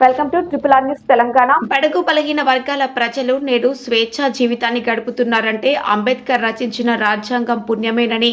Welcome to triple R news Telangana. బడుగు పలిగిన వర్గాల ప్రజలు నేడు స్వేచ్ఛా జీవితాన్ని గడుపుతున్నారంటే అంబేద్కర్ రచించిన రాజ్యాంగం పుణ్యమేనని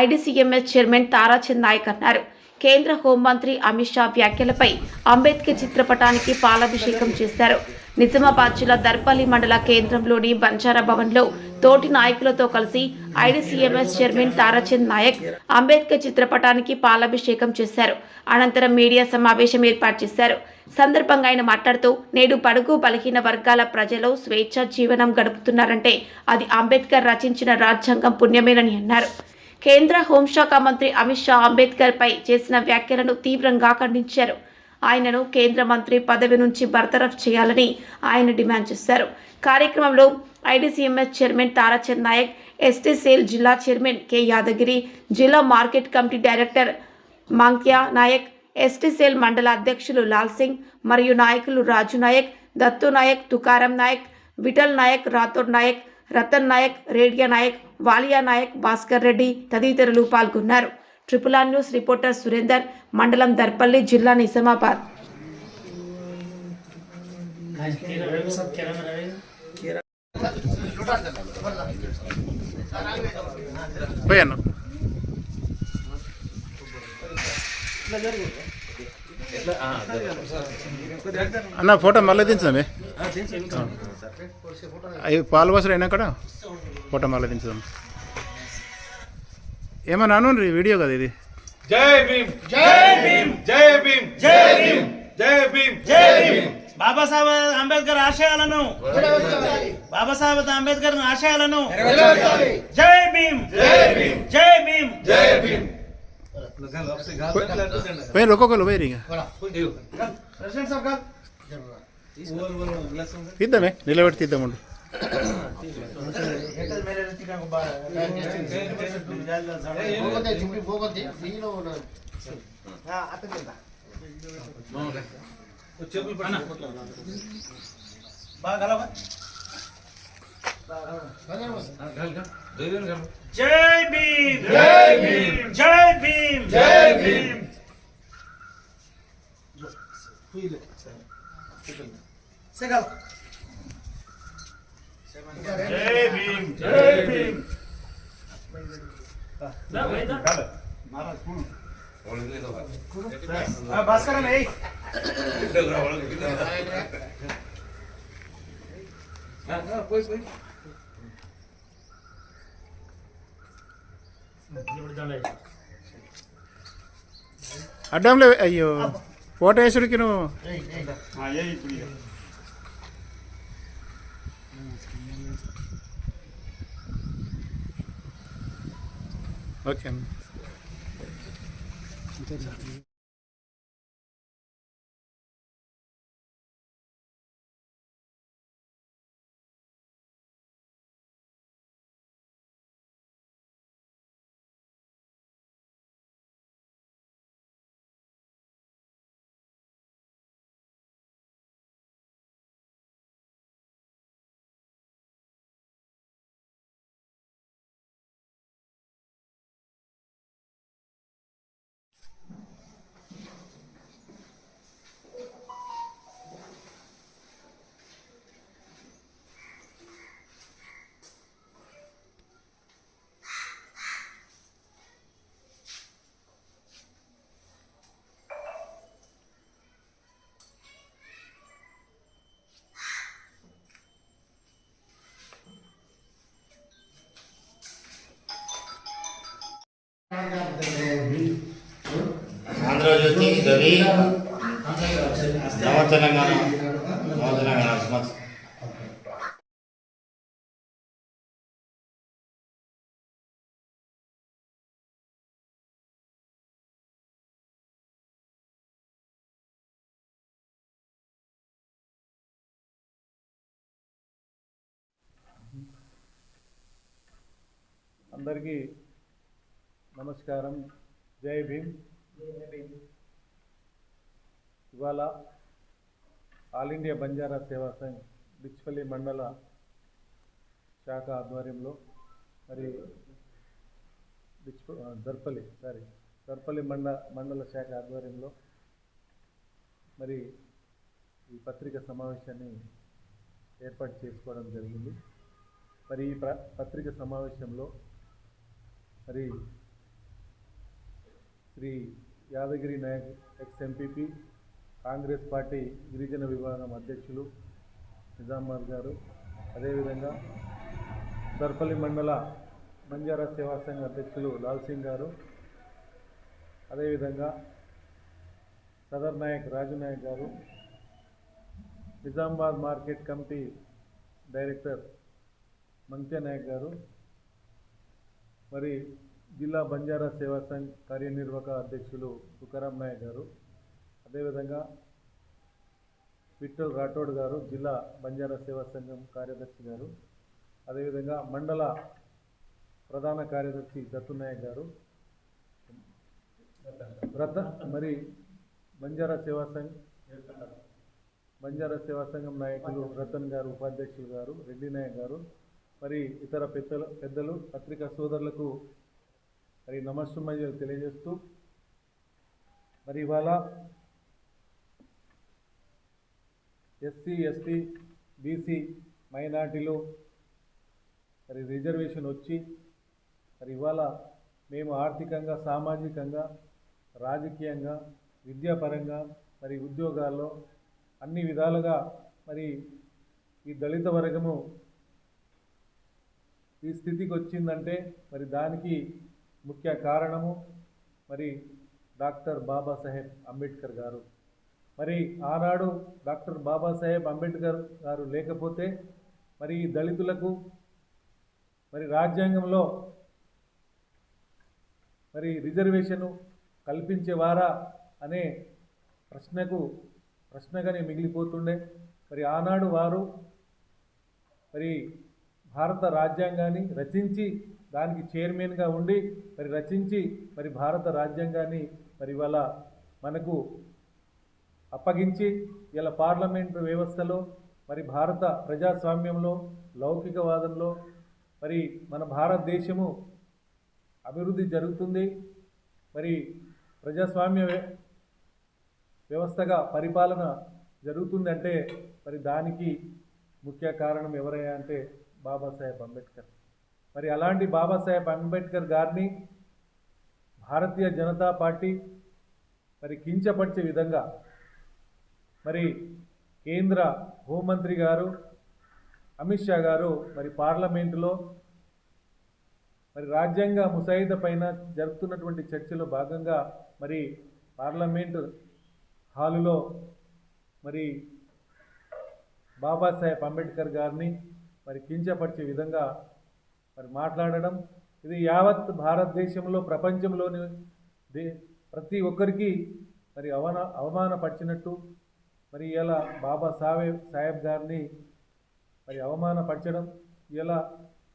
ఐడీసీఎంఎస్ చైర్మన్ తారాచంద్ నాయక్ అన్నారు. కేంద్ర హోంమంత్రి అమిత్ షా వ్యాఖ్యలపై అంబేద్కర్ చిత్రపటానికి పాలాభిషేకం చేశారు. నిజామాబాద్ జిల్లా దర్పల్లి మండల కేంద్రంలోని బంజారా భవన్లో తోటి నాయకులతో కలిసి ఐడిసిఎంఎస్ చైర్మన్ తారాచంద్ నాయక్ అంబేద్కర్ చిత్రపటానికి పాలాభిషేకం చేశారు. అనంతరం మీడియా సమావేశం ఏర్పాటు చేశారు. సందర్భంగా ఆయన మాట్లాడుతూ నేడు పడుగు బలహీన వర్గాల ప్రజలు స్వేచ్ఛ జీవనం గడుపుతున్నారంటే అది అంబేద్కర్ రచించిన రాజ్యాంగం పుణ్యమేనని అన్నారు. కేంద్ర హోంశాఖ మంత్రి అమిత్ షా అంబేద్కర్ పై చేసిన వ్యాఖ్యలను తీవ్రంగా ఖండించారు. ఆయనను కేంద్ర మంత్రి పదవి నుంచి బర్తరఫ్ చేయాలని ఆయన డిమాండ్ చేశారు. కార్యక్రమంలో IDCMS chairman Tarachand Naik ST జిల్లా చైర్మన్ కె యాదగిరి జిల్లా market committee director Mankya Naik STCL మండల అధ్యక్షులు లాల్ సింగ్ మరియు నాయకులు రాజు నాయక్ దత్తు నాయక్ తుకారం నాయక్ విఠల్ నాయక్ రాథోడ్ నాయక్ రతన్ నాయక్ రేడియా నాయక్ వాలియా నాయక్ భాస్కర్ రెడ్డి తదితరులు పాల్గొన్నారు. Triple R news reporter Surender మండలం దర్పల్లి జిల్లా నిజామాబాద్. పోయాను అన్న ఫోటో మళ్ళీ దించుదామే అవి పాలు వసలు అయినా కూడా ఫోటో మళ్ళీ దించుదాం. ఏమన్నా అను వీడియో కదా ఇది? జై భీమ్ జై భీమ్ జై భీమ్ జై భీమ్ జై భీమ్ జై భీమ్. బాబాసాహెబ్ అంబేద్కర్ ఆశయాలను. బాబాసాహెబ్ అంబేద్కర్ ఆశయాలను. జై భీమ్ జై భీమ్ జై భీమ్. జై భీమ్. ભાઈ રોકો કોલો ભાઈ રીંગા ಇದ್ದ ಮೇ ನಿಲವಡ್ತಿದ್ದ ಮುಂಡು ಬಾಗಲ್ಲ బాగా కలవా? జై భీమ్ జై భీమ్ జై భీమ్ జై భీమ్ జై భీమ్ జై భీమ్ భాస్కర్ అన్న ఏయ్. అడ్డంలో అయ్యో. ఫోటో నువ్వు. ఆ, ఏయ్ ఓకే ఆంధ్రజ్యోతి రవి. నవ తెలంగాణ నవ తెలంగాణ అస్మత్ అందరికీ నమస్కారం. జై భీమ్. ఇవాళ ఆల్ ఇండియా బంజారా సేవా సంఘ్ బిచ్పల్లి మండల శాఖ ఆధ్వర్యంలో మరి బిచ్ప దర్పల్లి సారీ దర్పల్లి మండ మండల శాఖ ఆధ్వర్యంలో మరి ఈ పత్రిక సమావేశాన్ని ఏర్పాటు చేసుకోవడం జరిగింది. మరి ఈ ప్ర పత్రిక సమావేశంలో మరి Shri Yadagiri Naik ex MPP Congress party గిరిజన విభాగం అధ్యక్షులు నిజామాబాద్ గారు. అదేవిధంగా దర్పల్లి మండల బంజారా సేవా సంఘ అధ్యక్షులు లాల్ సింగ్ గారు. అదేవిధంగా సదర్ నాయక్ రాజు నాయక్ గారు. Nizamabad market committee director Mantya Naik గారు. మరి జిల్లా బంజారా సేవా సంఘ్ కార్యనిర్వాహక అధ్యక్షులు తుకారాం నాయక్ గారు అదేవిధంగా విఠల్ రాఠోడ్ గారు జిల్లా బంజారా సేవా సంఘం కార్యదర్శి గారు అదేవిధంగా మండల ప్రధాన కార్యదర్శి దత్తునాయక్ గారు రత మరి బంజారా సేవా సంఘ్ బంజారా సేవా సంఘం నాయకులు రతన్ గారు ఉపాధ్యక్షులు గారు రెడ్డి నాయక్ గారు మరి ఇతర పెద్దలు పెద్దలు పత్రికా సోదరులకు మరి నమస్సుమయ్యలు తెలియజేస్తూ మరి ఇవాళ ఎస్సీ ఎస్టీ బీసీ మైనార్టీలో మరి రిజర్వేషన్ వచ్చి మరి ఇవాళ మేము ఆర్థికంగా సామాజికంగా రాజకీయంగా విద్యాపరంగా మరి ఉద్యోగాల్లో అన్ని విధాలుగా మరి ఈ దళిత వర్గము ఈ స్థితికి వచ్చిందంటే మరి దానికి ముఖ్య కారణము మరి డాక్టర్ బాబాసాహెబ్ అంబేద్కర్ గారు. మరి ఆనాడు డాక్టర్ బాబాసాహెబ్ అంబేద్కర్ గారు లేకపోతే మరి దళితులకు మరి రాజ్యాంగంలో మరి రిజర్వేషను కల్పించేవారా అనే ప్రశ్నకు ప్రశ్నగానే మిగిలిపోతుండే. మరి ఆనాడు వారు మరి భారత రాజ్యాంగాన్ని రచించి దానికి చైర్మన్గా ఉండి మరి రచించి మరి భారత రాజ్యాంగాన్ని మరి ఇవాళ మనకు అప్పగించి ఇలా పార్లమెంటు వ్యవస్థలో మరి భారత ప్రజాస్వామ్యంలో లౌకికవాదంలో మరి మన భారతదేశము అభివృద్ధి జరుగుతుంది. మరి ప్రజాస్వామ్య వ్యవస్థగా పరిపాలన జరుగుతుందంటే మరి దానికి ముఖ్య కారణం ఎవరయ్యా అంటే బాబాసాహెబ్ అంబేద్కర్. మరి అలాంటి బాబాసాహెబ్ అంబేద్కర్ గారిని భారతీయ జనతా పార్టీ మరి కించపరిచే విధంగా మరి కేంద్ర హోంమంత్రి గారు అమిత్ షా గారు మరి పార్లమెంటులో మరి రాజ్యాంగ ముసాయిదా పైన జరుపుతున్నటువంటి చర్చలో భాగంగా మరి పార్లమెంటు హాలులో మరి బాబాసాహెబ్ అంబేద్కర్ గారిని మరి కించపరిచే విధంగా మరి మాట్లాడడం. ఇది యావత్ భారతదేశంలో ప్రపంచంలోని దే ప్రతి ఒక్కరికి మరి అవన అవమానపరిచినట్టు మరి ఇలా బాబా సాహెబ్ సాహెబ్ గారిని మరి అవమానపరచడం ఇలా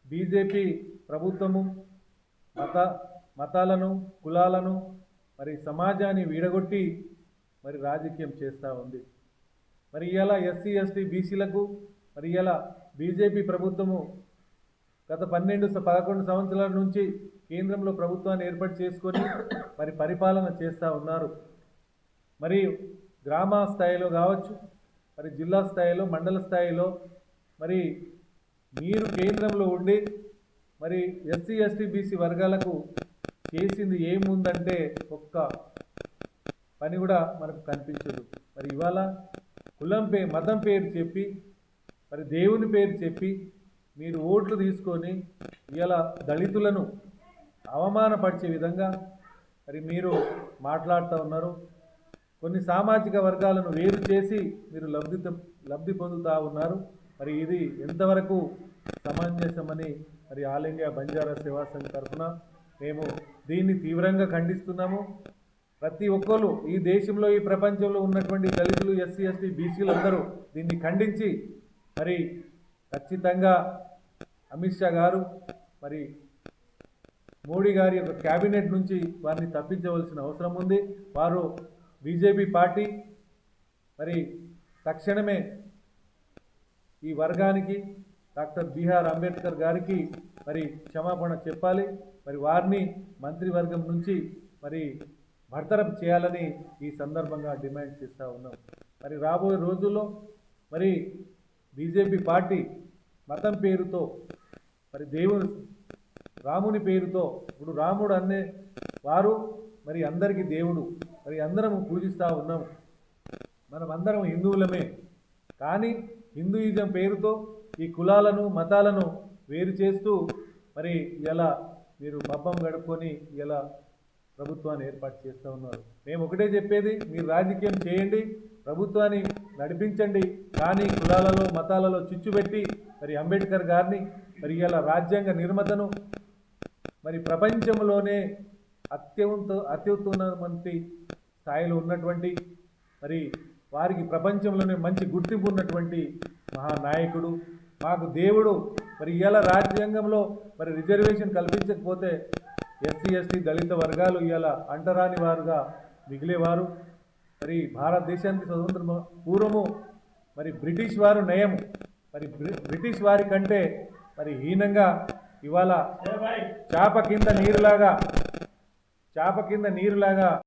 బీజేపీ ప్రభుత్వము మత మతాలను కులాలను మరి సమాజాన్ని వీడగొట్టి మరి రాజకీయం చేస్తూ ఉంది. మరి ఇలా ఎస్సీ ఎస్టీ బీసీలకు మరి ఇలా బీజేపీ ప్రభుత్వము గత పన్నెండు పదకొండు సంవత్సరాల నుంచి కేంద్రంలో ప్రభుత్వాన్ని ఏర్పాటు చేసుకొని మరి పరిపాలన చేస్తూ ఉన్నారు. మరి గ్రామ స్థాయిలో కావచ్చు మరి జిల్లా స్థాయిలో మండల స్థాయిలో మరి మీరు కేంద్రంలో ఉండి మరి ఎస్సీ ఎస్టీ బీసీ వర్గాలకు చేసింది ఏముందంటే ఒక్క పని కూడా మనకు కనిపించదు. మరి ఇవాళ కులం పే మతం పేరు చెప్పి మరి దేవుని పేరు చెప్పి మీరు ఓట్లు తీసుకొని ఇలా దళితులను అవమానపరిచే విధంగా మరి మీరు మాట్లాడుతూ ఉన్నారు. కొన్ని సామాజిక వర్గాలను వేరు చేసి మీరు లబ్ధి లబ్ధి పొందుతూ ఉన్నారు. మరి ఇది ఎంతవరకు సమంజసమని మరి ఆల్ ఇండియా బంజారా సేవా సంఘ్ తరఫున మేము దీన్ని తీవ్రంగా ఖండిస్తున్నాము. ప్రతి ఒక్కరు ఈ దేశంలో ఈ ప్రపంచంలో ఉన్నటువంటి దళితులు ఎస్సీ ఎస్టీ బీసీలు అందరూ దీన్ని ఖండించి మరి ఖచ్చితంగా అమిత్ షా గారు మరి మోడీ గారి యొక్క క్యాబినెట్ నుంచి వారిని తప్పించవలసిన అవసరం ఉంది. వారు బీజేపీ పార్టీ మరి తక్షణమే ఈ వర్గానికి డాక్టర్ బీఆర్ అంబేద్కర్ గారికి మరి క్షమాపణ చెప్పాలి. మరి వారిని మంత్రివర్గం నుంచి మరి భర్తరం చేయాలని ఈ సందర్భంగా డిమాండ్ చేస్తూ ఉన్నాం. మరి రాబోయే రోజుల్లో మరి బీజేపీ పార్టీ మతం పేరుతో మరి దేవుని రాముని పేరుతో ఇప్పుడు రాముడు అనే వారు మరి అందరికీ దేవుడు మరి అందరం పూజిస్తూ ఉన్నాము. మనం అందరం హిందువులమే. కానీ హిందూయిజం పేరుతో ఈ కులాలను మతాలను వేరు చేస్తూ మరి ఇలా మీరు పబ్బం గడుపుకొని ఇలా ప్రభుత్వాన్ని ఏర్పాటు చేస్తూ ఉన్నారు. మేము ఒకటే చెప్పేది మీరు రాజకీయం చేయండి ప్రభుత్వాన్ని నడిపించండి కానీ కులాలలో మతాలలో చిచ్చుపెట్టి మరి అంబేద్కర్ గారిని మరి ఇలా రాజ్యాంగ నిర్మతను మరి ప్రపంచంలోనే అత్యంత అత్యుత్తమటువంటి స్థాయిలో ఉన్నటువంటి మరి వారికి ప్రపంచంలోనే మంచి గుర్తింపు ఉన్నటువంటి మహానాయకుడు. మాకు దేవుడు. మరి ఇలా రాజ్యాంగంలో మరి రిజర్వేషన్ కల్పించకపోతే ఎస్సీ ఎస్టీ దళిత వర్గాలు ఇవాళ అంటరాని వారుగా మిగిలేవారు. మరి భారతదేశానికి స్వతంత్ర పూర్వము మరి బ్రిటిష్ వారు నయము. మరి బ్రి- బ్రిటిష్ వారి కంటే మరి హీనంగా ఇవాళ చాప కింద నీరులాగా చాప కింద నీరులాగా